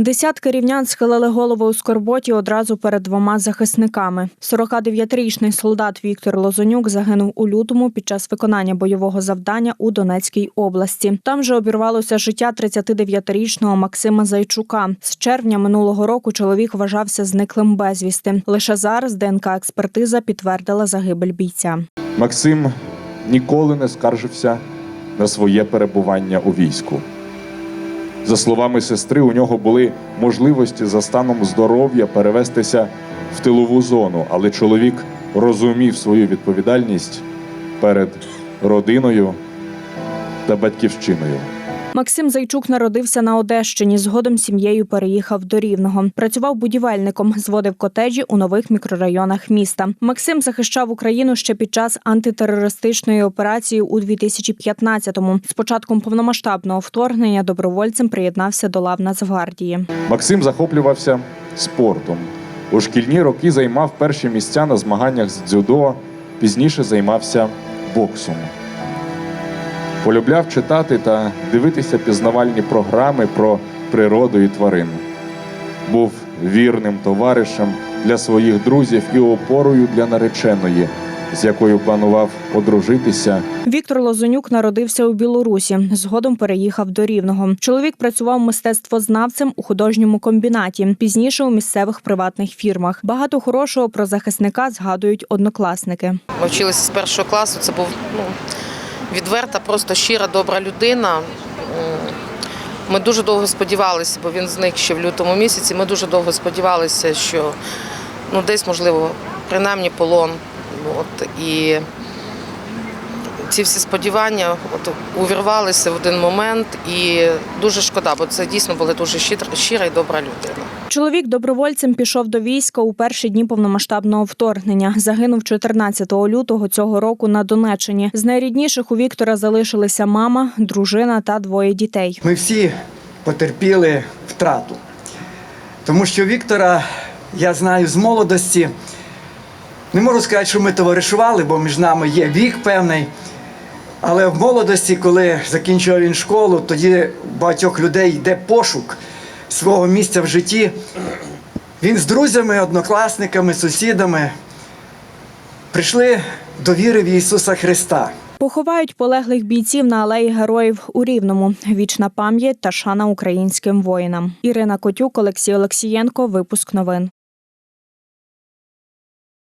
Десятки рівнян схилили голови у скорботі одразу перед двома захисниками. 49-річний солдат Віктор Лозонюк загинув у лютому під час виконання бойового завдання у Донецькій області. Там же обірвалося життя 39-річного Максима Зайчука. З червня минулого року чоловік вважався зниклим безвісти. Лише зараз ДНК-експертиза підтвердила загибель бійця. Максим ніколи не скаржився на своє перебування у війську. За словами сестри, у нього були можливості за станом здоров'я перевестися в тилову зону, але чоловік розумів свою відповідальність перед родиною та батьківщиною. Максим Зайчук народився на Одещині. Згодом сім'єю переїхав до Рівного. Працював будівельником, зводив котеджі у нових мікрорайонах міста. Максим захищав Україну ще під час антитерористичної операції у 2015-му. З початком повномасштабного вторгнення добровольцем приєднався до лав Нацгвардії. Максим захоплювався спортом. У шкільні роки займав перші місця на змаганнях з дзюдо, пізніше займався боксом. Полюбляв читати та дивитися пізнавальні програми про природу і тварин. Був вірним товаришем для своїх друзів і опорою для нареченої, з якою планував одружитися Віктор Лозонюк народився у Білорусі. Згодом переїхав до Рівного. Чоловік працював мистецтвознавцем у художньому комбінаті, пізніше у місцевих приватних фірмах. Багато хорошого про захисника згадують однокласники. Ми вчилися з першого класу. Це був ну, відверта, просто щира, добра людина. Ми дуже довго сподівалися, бо він зник ще в лютому місяці. Ми дуже довго сподівалися, що ну, десь, можливо, принаймні полон. От, і ці всі сподівання от, увірвалися в один момент. І дуже шкода, бо це дійсно була дуже щира, щира і добра людина. Чоловік добровольцем пішов до війська у перші дні повномасштабного вторгнення. Загинув 14 лютого цього року на Донеччині. З найрідніших у Віктора залишилися мама, дружина та двоє дітей. Ми всі потерпіли втрату. Тому що Віктора я знаю з молодості. Не можу сказати, що ми товаришували, бо між нами є вік певний. Але в молодості, коли закінчував він школу, тоді багатьох людей йде пошук свого місця в житті. Він з друзями, однокласниками, сусідами прийшли до віри в Ісуса Христа. Поховають полеглих бійців на алеї героїв у Рівному. Вічна пам'ять та шана українським воїнам. Ірина Котюк, Олексій Олексієнко. Випуск новин.